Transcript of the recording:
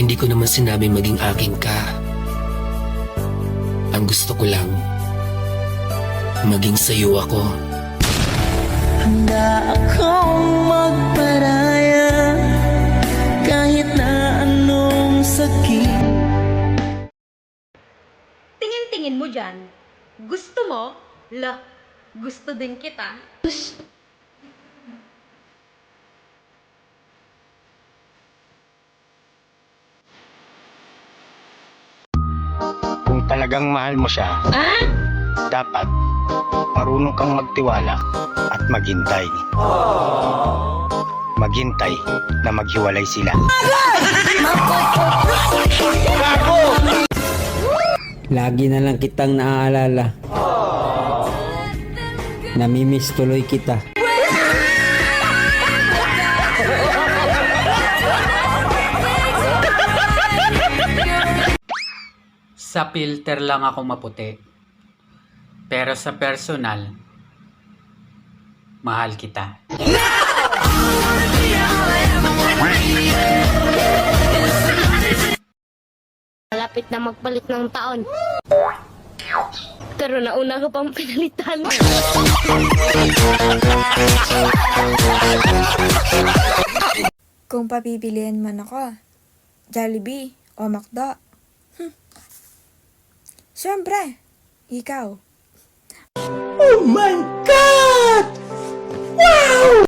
Hindi ko naman sinabi maging akin ka. Ang gusto ko lang, maging sayo ako. Handa akong magparaya Kahit na anong sakit Tingin-tingin mo dyan. Gusto mo? La, gusto din kita. Kung talagang mahal mo siya, dapat marunong kang magtiwala at maghintay. Maghintay na maghiwalay sila. Lagi na lang kitang naaalala. Namimiss tuloy kita. Sa filter lang ako maputi. Pero sa personal, mahal kita. Malapit na magpalit ng taon. Pero nauna ko pang pinalitan. Kung papipiliin man ako, Jollibee o McDo. Hmm. Siyempre, ikaw. Oh my!